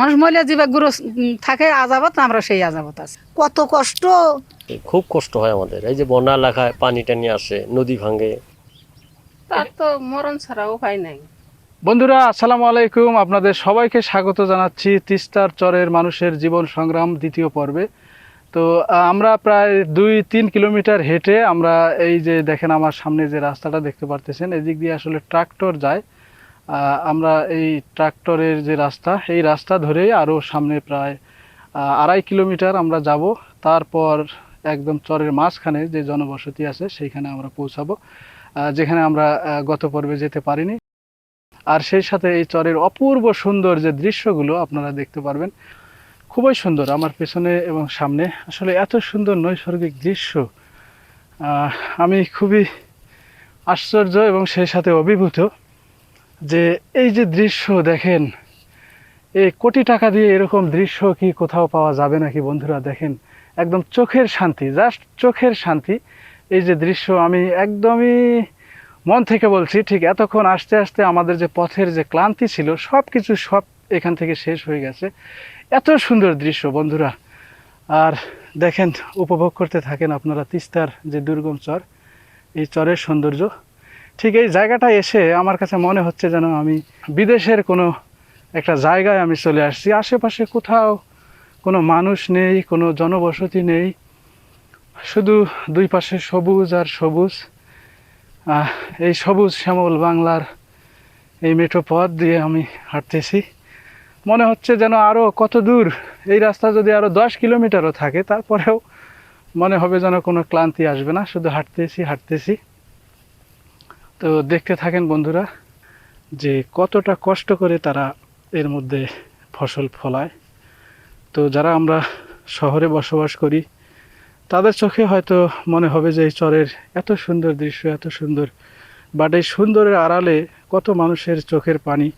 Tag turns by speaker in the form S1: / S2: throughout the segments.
S1: মানুষ মহিলা জীবা গুরু থাকে আজাবত আমরা সেই আজাবত আছে।
S2: কত কষ্ট?
S3: খুব কষ্ট হয় আমাদের। এই যে বন্যা এলাকায় পানি টানি আসে নদী ভাঙে।
S4: তার তো মরণ ছাড়া উপায় নাই।
S5: বন্ধুরা আসসালামু আলাইকুম। আপনাদের সবাইকে স্বাগত জানাচ্ছি তিস্তার চরের মানুষের জীবন সংগ্রাম দ্বিতীয় পর্বে। তো আমরা প্রায় দুই তিন কিলোমিটার হেঁটে আমরা এই যে দেখেন আমার সামনে যে রাস্তাটা দেখতে পারতেছেন এদিক দিয়ে আসলে ট্রাক্টর যায়। আমরা এই ট্রাক্টরের যে রাস্তা, এই রাস্তা ধরেই আরও সামনে প্রায় আড়াই কিলোমিটার আমরা যাব। তারপর একদম চরের মাঝখানে যে জনবসতি আছে, সেইখানে আমরা পৌঁছাবো যেখানে আমরা গত পর্বে যেতে পারিনি। আর সেই সাথে এই চরের অপূর্ব সুন্দর যে দৃশ্যগুলো আপনারা দেখতে পারবেন, খুবই সুন্দর আমার পেছনে এবং সামনে। আসলে এত সুন্দর নৈসর্গিক দৃশ্য আমি খুবই আশ্চর্য এবং সেই সাথে অভিভূত। যে এই যে দৃশ্য দেখেন, এই কোটি টাকা দিয়ে এরকম দৃশ্য কি কোথাও পাওয়া যাবে নাকি বন্ধুরা দেখেন, একদম চোখের শান্তি জাস্ট চোখের শান্তি। এই যে দৃশ্য আমি একদমই মন থেকে বলছি, ঠিক এতক্ষণ আসতে আসতে আমাদের যে পথের যে ক্লান্তি ছিল সব কিছু সব এখান থেকে শেষ হয়ে গেছে। এত সুন্দর দৃশ্য বন্ধুরা। আর দেখেন, উপভোগ করতে থাকেন আপনারা তিস্তার যে দুর্গম চর, এই চরের সৌন্দর্য। ঠিক এই জায়গাটা এসে আমার কাছে মনে হচ্ছে যেন আমি বিদেশের কোনো একটা জায়গায় আমি চলে আসছি। আশেপাশে কোথাও কোনো মানুষ নেই, কোনো জনবসতি নেই। শুধু দুই পাশে সবুজ আর সবুজ। এই সবুজ শ্যামল বাংলার এই মেঠো পথ দিয়ে আমি হাঁটতেছি। মনে হচ্ছে যেন আরও কত দূর, এই রাস্তা যদি আরও দশ কিলোমিটারও থাকে, তারপরেও মনে হবে যেন কোনো ক্লান্তি আসবে না। শুধু হাঁটতেছি হাঁটতেছি। তো দেখতে থাকেন বন্ধুরা যে কতটা কষ্ট করে তারা এর মধ্যে ফসল ফলায়। তো যারা আমরা শহরে বসবাস করি, তাদের চোখে হয়তো মনে হবে যে এই চরের এত সুন্দর দৃশ্য, এত সুন্দর বাট এই সুন্দরের আড়ালে কত মানুষের চোখের পানি,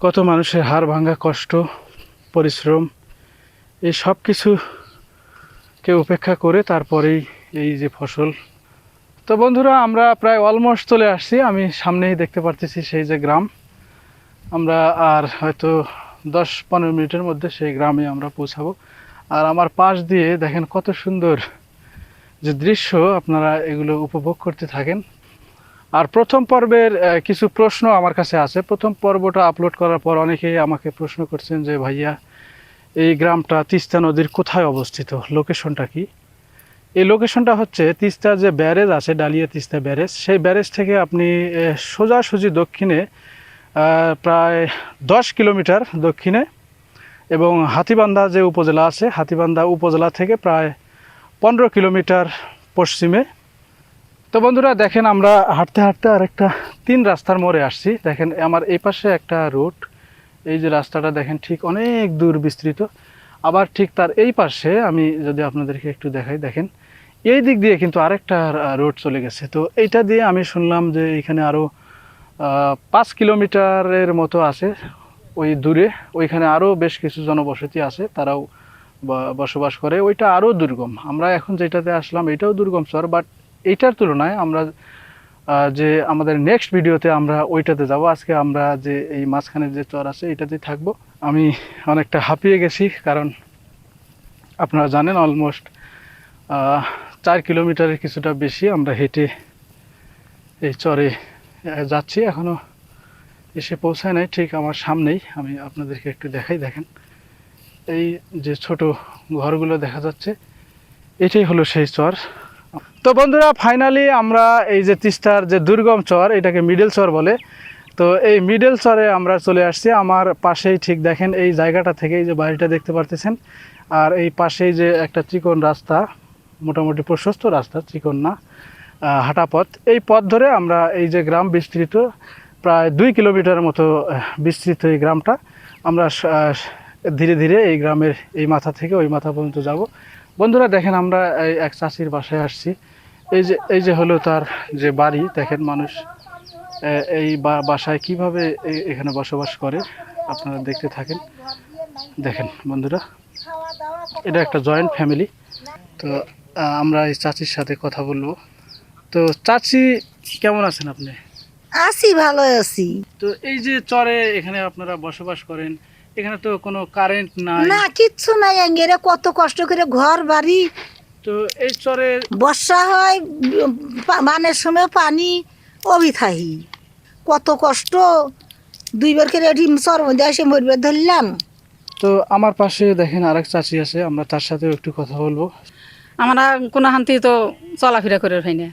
S5: কত মানুষের হাড় ভাঙা কষ্ট, পরিশ্রম, এই সব কিছুকে উপেক্ষা করে তারপরেই এই যে ফসল তো বন্ধুরা, আমরা প্রায় অলমোস্ট চলে আসছি। আমি সামনেই দেখতে পারতেছি সেই যে গ্রাম। আমরা আর হয়তো দশ পনেরো মিনিটের মধ্যে সেই গ্রামে আমরা পৌঁছাবো। আর আমার পাশ দিয়ে দেখেন কত সুন্দর যে দৃশ্য, আপনারা এগুলো উপভোগ করতে থাকেন। আর প্রথম পর্বের কিছু প্রশ্ন আমার কাছে আছে। প্রথম পর্বটা আপলোড করার পর অনেকেই আমাকে প্রশ্ন করছেন যে, ভাইয়া, এই গ্রামটা তিস্তা নদীর কোথায় অবস্থিত? লোকেশনটা কি? এই লোকেশনটা হচ্ছে তিস্তা যে ব্যারেজ আছে, ডালিয়া তিস্তা ব্যারেজ। সেই ব্যারেজ থেকে আপনি সোজাসুজি দক্ষিণে প্রায় দশ কিলোমিটার দক্ষিণে এবং হাতিবান্ধা যে উপজেলা আছে, হাতিবান্ধা উপজেলা থেকে প্রায় পনেরো কিলোমিটার পশ্চিমে। তো বন্ধুরা, দেখেন আমরা হাঁটতে হাঁটতে আরেকটা তিন রাস্তার মোড়ে আসছি। দেখেন, আমার এই পাশে একটা রুট এই যে রাস্তাটা দেখেন, ঠিক অনেক দূর বিস্তৃত। আবার ঠিক তার এই পাশে আমি যদি আপনাদেরকে একটু দেখাই, দেখেন এই দিক দিয়ে কিন্তু আরেকটা রোড চলে গেছে। তো এইটা দিয়ে আমি শুনলাম যে এখানে আরও পাঁচ কিলোমিটারের মতো আছে ওই দূরে। ওইখানে আরও বেশ কিছু জনবসতি আছে, তারাও বসবাস করে। ওইটা আরও দুর্গম। আমরা এখন যেটাতে আসলাম, এটাও দুর্গম চর বাট এইটার তুলনায় আমরা যে আমাদের নেক্সট ভিডিওতে আমরা ওইটাতে যাব। আজকে আমরা যে এই মাঝখানে যে চর আছে, এটাতেই থাকব। আমি অনেকটা হাঁপিয়ে গেছি, কারণ আপনারা জানেন অলমোস্ট চার কিলোমিটারের কিছুটা বেশি আমরা হেঁটে এই চরে যাচ্ছি। এখনও এসে পৌঁছায় নাই, ঠিক আমার সামনেই। আমি আপনাদেরকে একটু দেখাই, দেখেন। এই যে ছোট ঘরগুলো দেখা যাচ্ছে, এটাই হলো সেই চর। তো বন্ধুরা, ফাইনালি আমরা এই যে তিস্তার যে দুর্গম চর, এটাকে মিডল চর বলে। তো এই মিডল চরে আমরা চলে আসছি। আমার পাশেই ঠিক দেখেন, এই জায়গাটা থেকে এই যে বাড়িটা দেখতে পারতেছেন। আর এই পাশেই যে একটা চিকন রাস্তা মোটামুটি প্রশস্ত রাস্তা চিকন না হাঁটা পথ এই পথ ধরে আমরা এই যে গ্রাম বিস্তৃত, প্রায় দুই কিলোমিটার মতো বিস্তৃত এই গ্রামটা। আমরা ধীরে ধীরে এই গ্রামের এই মাথা থেকে ওই মাথা পর্যন্ত যাব। বন্ধুরা, দেখেন আমরা এই এক চাষির বাসায় আসছি। এই যে এই যে হলো তার যে বাড়ি, দেখেন মানুষ এই বাসায় কীভাবে এখানে বসবাস করে, আপনারা দেখতে থাকেন। দেখেন বন্ধুরা, এটা একটা জয়েন্ট ফ্যামিলি। তো আমরা এই চাচির সাথে কথা বলব। তো চাচি কেমন আছেন আপনি?
S2: আছি ভালো আছি।
S5: তো এই যে চরে এখানে আপনারা বসবাস করেন এখানে তো কোনো কারেন্ট নাই।
S2: না কিচ্ছু নাই এঙ্গেরে কত কষ্ট করে ঘর বাড়ি।
S5: তো এই চরে
S2: বর্ষা হয় বানের সময় পানি অবিথাহি। কত কষ্ট দুইবার করে ডিম সর মধ্যে এসে মরবে ধরলাম।
S5: তো আমার পাশে দেখেন আরেক চাচি আছে আমরা তার সাথেও একটু কথা বলব।
S1: আমরা কোনো শান্তি তো চলাফেরা করে হয় না।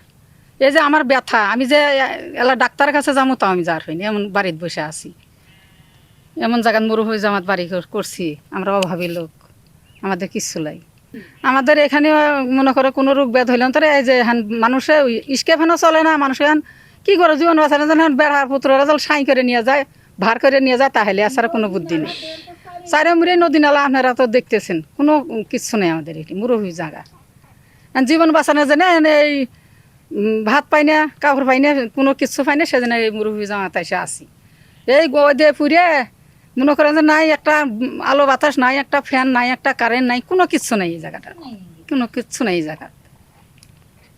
S1: এই যে আমার ব্যথা, আমি যে এলা ডাক্তারের কাছে যাব তাও আমি যার হইনি এমন বাড়িতে বসে আছি। এমন জায়গায় মরু হয়ে জামাত বাড়ি করছি, আমরা অভাবী লোক, আমাদের কিচ্ছু লাই আমাদের এখানে মনে করে কোনো রোগ ব্যাধ হইলাম তারা এই যে হান মানুষে ইস্কে ফেনও চলে না, মানুষ এখন কী করে জীবন বাঁচানো যেন বেড়ার পুত্ররা জল সাই করে নিয়ে যায়, ভার করে নিয়ে যায়, তাহলে আসার কোনো বুদ্ধি নেই। চারে মুড়ে নদী নালা আপনারা তো দেখতেছেন, কোনো কিচ্ছু নেই আমাদের এটি মুরব্বী জায়গা। জীবন বাঁচানোর জন্য এই ভাত পাই না কাপড় পাই না, কোনো কিছু পাই না, সেজন্য এই মুরব্বী জামাত এসে আসি এই গো দিয়ে পুড়ে মনে করেন যে নাই একটা আলো বাতাস, নাই একটা ফ্যান নাই একটা কারেন্ট নাই কোনো কিচ্ছু নেই এই জায়গাটা কোনো কিচ্ছু নেই এই জায়গা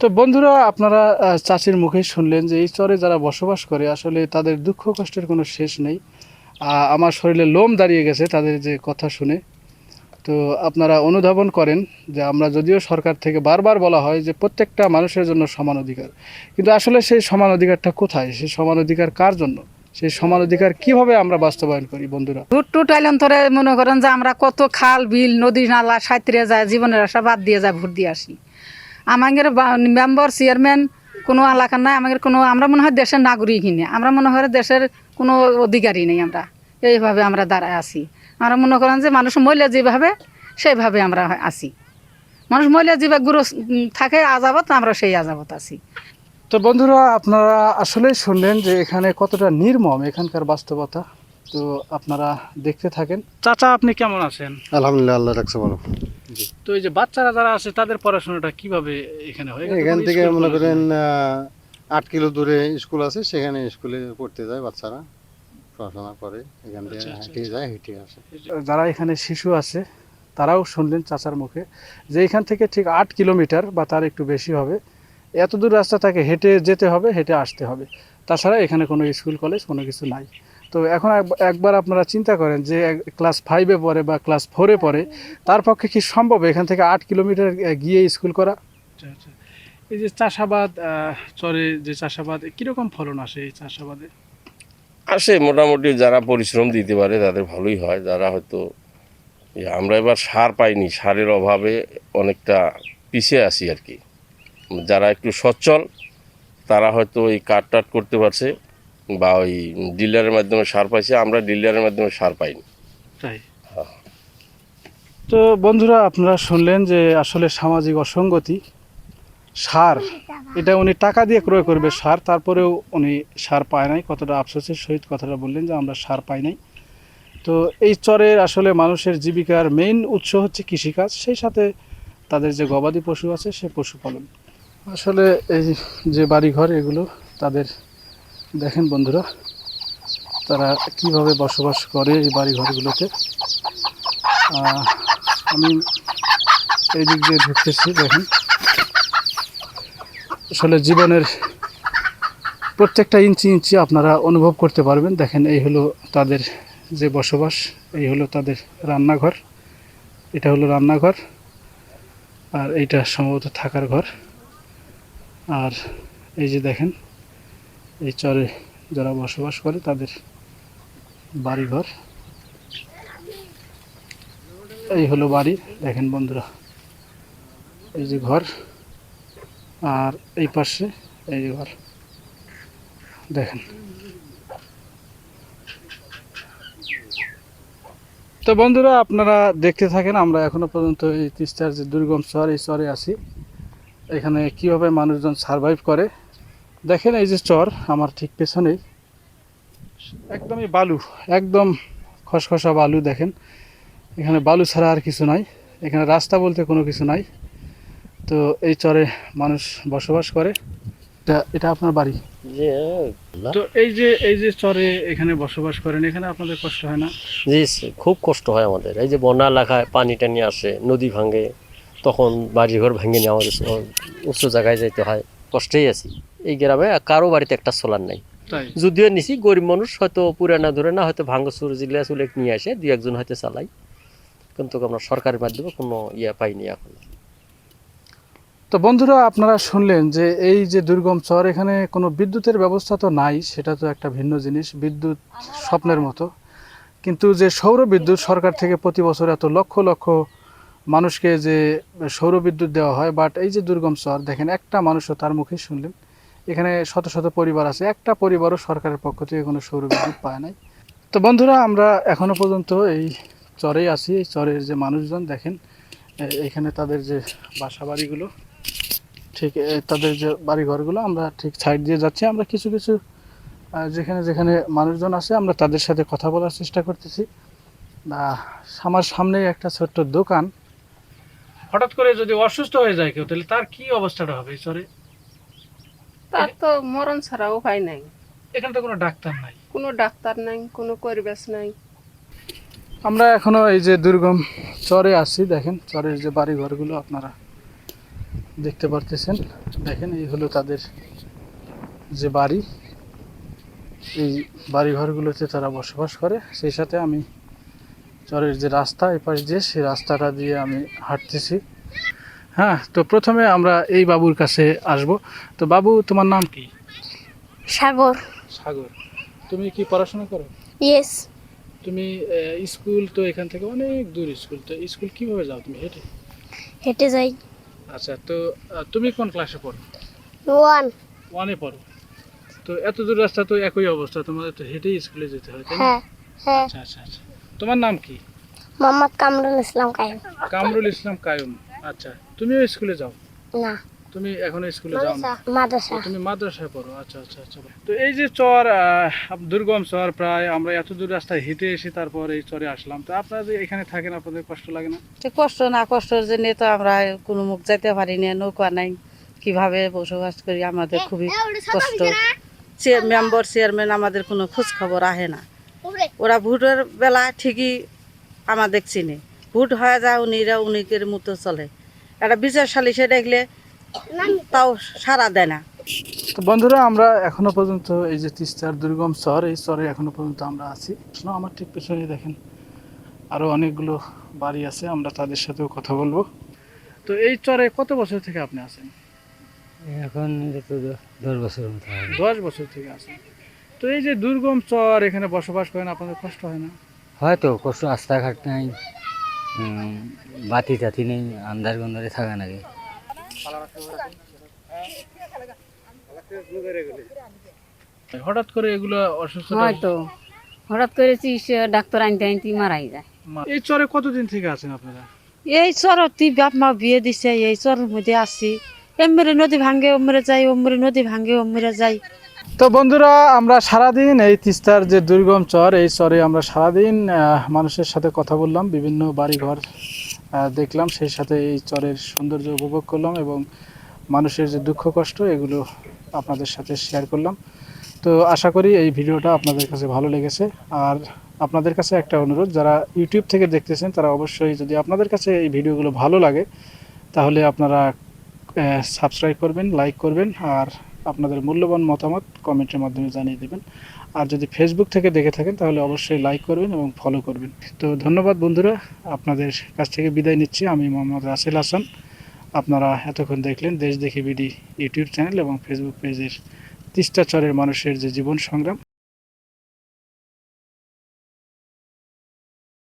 S5: তো বন্ধুরা, আপনারা চাষির মুখে শুনলেন যে এই চরে যারা বসবাস করে, আসলে তাদের দুঃখ কষ্টের কোনো শেষ নেই। আমার শরীরে লোম দাঁড়িয়ে গেছে তাদের যে কথা শুনে। তো আপনারা অনুধাবন করেন যে আমরা যদিও সরকার থেকে বারবার বলা হয় যে প্রত্যেকটা মানুষের জন্য সমান অধিকার। কিন্তু আসলে সেই সমান অধিকারটা কোথায়? সেই সমান অধিকার কার জন্য? সেই সমান অধিকার কীভাবে আমরা বাস্তবায়ন করি বন্ধুরা?
S1: ভুট ধরে মনে করেন যে আমরা কত খাল, বিল, নদী, নালা সাঁতরে যায় জীবনের আশা বাদ দিয়ে যায় ভোট দিয়ে আসি। আমাদের মেম্বার, চেয়ারম্যান কোনো এলাকা নাই আমাদের কোনো আমরা মনে হয় দেশের নাগরিকই নেই। আমরা মনে হয় দেশের কোনো অধিকারই নেই আমরা। এইভাবে আমরা দাঁড়ায় আছি। আমরা মনে করেন যে মানুষ মহিলা যেভাবে সেইভাবে আমরা আছি। মানুষ মহিলা যেভাবে গুরু থাকে আজাবত আমরা সেই আজাবত আছি।
S5: তো বন্ধুরা আপনারা আসলেই শুনলেন যে এখানে কতটা নির্মম এখানকার বাস্তবতা। তো আপনারা দেখতে থাকেন। চাচা আপনি কেমন আছেন?
S6: আলহামদুলিল্লাহ আল্লাহ রাখছে ভালো।
S5: তো এই যে বাচ্চারা যারা আছে তাদের পড়াশোনাটা কীভাবে এখানে হয় এখান
S6: থেকে মনে করেন আহ, আট কিলো দূরে স্কুল আছে সেখানে স্কুলে পড়তে যায় বাচ্চারা। পড়াশোনা করে এখান থেকে
S5: আচ্ছা, আচ্ছা,
S6: হেঁটে যায় হেঁটে আসে।
S5: যারা এখানে শিশু আছে তারাও শুনলেন চাচার মুখে যে এখান থেকে ঠিক আট কিলোমিটার বা তার একটু বেশি হবে এত দূর রাস্তা তাকে হেঁটে যেতে হবে হেঁটে আসতে হবে। তাছাড়া এখানে কোনো স্কুল কলেজ কোনো কিছু নাই। তো এখন এক- একবার আপনারা চিন্তা করেন যে ক্লাস ফাইভে পড়ে বা ক্লাস ফোরে পড়ে তার পক্ষে কি সম্ভব এখান থেকে আট কিলোমিটার গিয়ে স্কুল করা? আচ্ছা আচ্ছা। এই যে চাষাবাদ চরে যে চাষাবাদ কীরকম ফলন আসে এই চাষাবাদে?
S7: আসে মোটামুটি যারা পরিশ্রম দিতে পারে তাদের ভালোই হয়। যারা হয়তো আমরা এবার সার পাইনি সারের অভাবে অনেকটা পিছিয়ে আছি আর কি। যারা একটু সচ্ছল তারা হয়তো এই কাট টাট করতে পারছে বা ওই ডিলারের মাধ্যমে সার পাইছে আমরা ডিলারের মাধ্যমে সার পাইনি।
S5: তাই? তো বন্ধুরা আপনারা শুনলেন যে আসলে সামাজিক অসঙ্গতি সার, এটা উনি টাকা দিয়ে ক্রয় করবে সার, তারপরেও উনি সার পায় নাই। কতটা আফসোসের সহিত কথাটা বললেন যে আমরা সার পাই নাই। তো এই চরের আসলে মানুষের জীবিকার মেইন উৎস হচ্ছে কৃষিকাজ, সেই সাথে তাদের যে গবাদি পশু আছে, সে পশুপালন। আসলে এই যে বাড়িঘর, এগুলো তাদের, দেখেন বন্ধুরা, তারা কীভাবে বসবাস করে এই বাড়িঘরগুলোতে। আমি এই দিক দিয়ে ঢুকতেছি, দেখেন। আসলে জীবনের প্রত্যেকটা ইঞ্চি ইঞ্চি আপনারা অনুভব করতে পারবেন। দেখেন, এই হলো তাদের যে বসবাস, এই হলো তাদের রান্নাঘর, এটা হলো রান্নাঘর, আর এইটা সম্ভবত থাকার ঘর। আর এই যে দেখেন, এই চরে যারা বসবাস করে, তাদের বাড়িঘর। এই হলো বাড়ি। দেখেন বন্ধুরা, এই যে ঘর। আর এই পাশে এই ঘর। দেখেন। তো বন্ধুরা, আপনারা দেখতে থাকেন, আমরা এখনও পর্যন্ত এই তিস্তার যে দুর্গম চর এই চরে আছি। এখানে কীভাবে মানুষজন সারভাইভ করে। দেখেন এই যে চর, আমার ঠিক পেছনেই। একদমই বালু, একদম খসখসা বালু, দেখেন। এখানে বালু ছাড়া আর কিছু নাই। এখানে রাস্তা বলতে কোনো কিছু নাই। তো এই চরে মানুষ বসবাস করে। এটা এটা আপনার বাড়ি? তো এই যে এই যে চরে এখানে বসবাস করেন এখানে আপনাদের কষ্ট হয় না?
S3: জি খুব কষ্ট হয় আমাদের। এই যে বন্যা এলাকায় পানি টানি আসে নদী ভাঙে তখন বাড়িঘর ভেঙে নিয়ে আমাদের স- উঁচু জায়গায় যেতে হয়। কষ্টেই আছি। এই গ্রামে কারও বাড়িতে একটা সোলার নাই। যদিও নিছি গরিব মানুষ হয়তো পুরানা ধরে না হয়তো ভাঙ্গচুর জিলা চুলে নিয়ে আসে দুই একজন হয়তো চালাই কিন্তু আমরা সরকারের মাধ্যমে কোনো ইয়ে পাইনি এখন।
S5: তো বন্ধুরা, আপনারা শুনলেন যে এই যে দুর্গম চর, এখানে কোনো বিদ্যুতের ব্যবস্থা তো নাই, সেটা তো একটা ভিন্ন জিনিস, বিদ্যুৎ স্বপ্নের মতো। কিন্তু যে সৌর বিদ্যুৎ সরকার থেকে প্রতি বছর এত লক্ষ লক্ষ মানুষকে যে সৌর বিদ্যুৎ দেওয়া হয় বাট এই যে দুর্গম চর, দেখেন, একটা মানুষও তার মুখে শুনলেন। এখানে শত শত পরিবার আছে, একটা পরিবারও সরকারের পক্ষ থেকে কোনো সৌর বিদ্যুৎ পায় নাই। তো বন্ধুরা, আমরা এখনও পর্যন্ত এই চরেই আছি, এই চরের যে মানুষজন, দেখেন এখানে তাদের যে বাসা বাড়িগুলো ঠিক তাদের যে বাড়িঘরগুলো আমরা ঠিক সাইড দিয়ে যাচ্ছি। আমরা কিছু কিছু যেখানে যেখানে মানুষজন আছে আমরা তাদের সাথে কথা বলার চেষ্টা করতেছি। আমার সামনেই একটা ছোট্ট দোকান। হঠাৎ করে যদি অসুস্থ হয়ে যায় কেউ তাহলে তার কি অবস্থাটা হবে? সরে
S4: তার তো মরণ ছাড়া উপায় নাই।
S5: এখানে তো কোনো ডাক্তার নাই।
S4: কোনো ডাক্তার নাই কোনো পরিবেশ নাই।
S5: আমরা এখনও এই যে দুর্গম চরে আছি দেখেন চরের যে বাড়ি ঘরগুলো আপনারা দেখতে পারতেছেন। দেখেন এই হলো তাদের যে বাড়ি। এই বাড়িঘরগুলোতে তারা বসবাস করে। সেই সাথে আমি চরের যে রাস্তা এই পাশ দিয়ে সেই রাস্তাটা দিয়ে আমি হাঁটতেছি। হ্যাঁ তো প্রথমে আমরা এই বাবুর কাছে আসব। তো বাবু তোমার নাম কি?
S8: সাগর।
S5: সাগর। তুমি কি পড়াশোনা করো?
S8: ইয়েস
S5: তুমি স্কুল তো এখান থেকে অনেক দূর স্কুল। তো স্কুল কীভাবে যাও তুমি? হেঁটে?
S8: হেঁটে যাই।
S5: আচ্ছা তো তুমি কোন ক্লাসে পড়ো?
S8: ওয়ান
S5: ওয়ানে পড়ো। তো এত দূর রাস্তা তো একই অবস্থা তোমাদের তো হেঁটেই স্কুলে যেতে হয় তাই না?
S8: হ্যাঁ হ্যাঁ।
S5: আচ্ছা আচ্ছা আচ্ছা। তোমার নাম কি?
S8: মোহাম্মদ কামরুল ইসলাম কায়ুম।
S5: কামরুল ইসলাম কায়ুম। আচ্ছা তুমিও স্কুলে যাও?
S8: না।
S5: তুমি এখনও স্কুলে যাও না?
S8: মাদ্রাসা।
S5: তুমি মাদ্রাসায় পড়ো আচ্ছা আচ্ছা আচ্ছা। তো এই যে চর আহ, দুর্গম চর প্রায় আমরা এত দূর রাস্তায় হেঁটে এসে তারপর এই চরে আসলাম। তো আপনারা যে এখানে থাকেন আপনাদের কষ্ট লাগে না?
S1: কষ্ট না কষ্টের জন্য তো আমরা কোনো মুখ যাইতে পারি না নৌকা নাই। কীভাবে বসবাস করি আমাদের খুবই কষ্ট। মেম্বার চেয়ারম্যান আমাদের কোনো খোঁজ খবর আহে না। ওরা। ভোটের বেলা ঠিকই আমাদের চিনে ভোট হয়ে যায় উনিরা উনিকের মতো চলে। একটা বিচার সালিশে দেখলে তাও সারা দেয় না।
S5: তো বন্ধুরা আমরা এখনও পর্যন্ত এই যে তিস্তার দুর্গম চর এই চরে এখনও পর্যন্ত আমরা আছি। না, আমার ঠিক পেছনে দেখেন আরও অনেকগুলো বাড়ি আছে আমরা তাদের সাথেও কথা বলব। তো এই চরে কত বছর থেকে আপনি আছেন?
S9: এখন দশ বছর
S5: দশ বছর থেকে আছেন। তো এই যে দুর্গম চর এখানে বসবাস করেন আপনাদের কষ্ট হয় না?
S9: হয়তো কষ্ট রাস্তাঘাট নাই বাতি টাতি নেই আন্দার গন্ধারে থাকা নাকি
S5: হঠাৎ করে এগুলো অসুস্থ
S10: হয়তো। হঠাৎ করে চিকিৎসা ডাক্তার আনতে আনতে মারাই যায়।
S5: এই চরে কতদিন থেকে আছেন আপনারা?
S1: এই চরতি বাপ মা বিয়ে দিছে এই চরের মধ্যে এমরে নদী ভাঙ্গে ওমরে যাই ওমরে নদী ভাঙ্গে ওমরে যাই
S5: তো বন্ধুরা আমরা সারাদিন এই তিস্তার যে দুর্গম চর এই চরে আমরা সারাদিন আহ, মানুষের সাথে কথা বললাম বিভিন্ন বাড়িঘর দেখলাম, সেই সাথে এই চরের সৌন্দর্য উপভোগ করলাম এবং মানুষের যে দুঃখ, কষ্ট, এগুলো আপনাদের সাথে শেয়ার করলাম। তো আশা করি এই ভিডিওটা আপনাদের কাছে ভালো লেগেছে। আর আপনাদের কাছে একটা অনুরোধ, যারা ইউটিউব থেকে দেখতেছেন, তারা অবশ্যই যদি আপনাদের কাছে এই ভিডিওগুলো ভালো লাগে, তাহলে আপনারা সাবস্ক্রাইব করবেন লাইক করবেন, আর আপনাদের মূল্যবান মতামত কমেন্টের মাধ্যমে জানিয়ে দেবেন। আর যদি ফেসবুক থেকে দেখে থাকেন, তাহলে অবশ্যই লাইক করবেন এবং ফলো করবেন। তো ধন্যবাদ বন্ধুরা, আপনাদের কাছ থেকে বিদায় নিচ্ছি। আমি মোহাম্মদ রাসেল হাসান। আপনারা এতক্ষণ দেখলেন Desh Dekhe BD YouTube channel এবং ফেসবুক পেজের তিস্তাচরের মানুষের যে জীবন সংগ্রাম।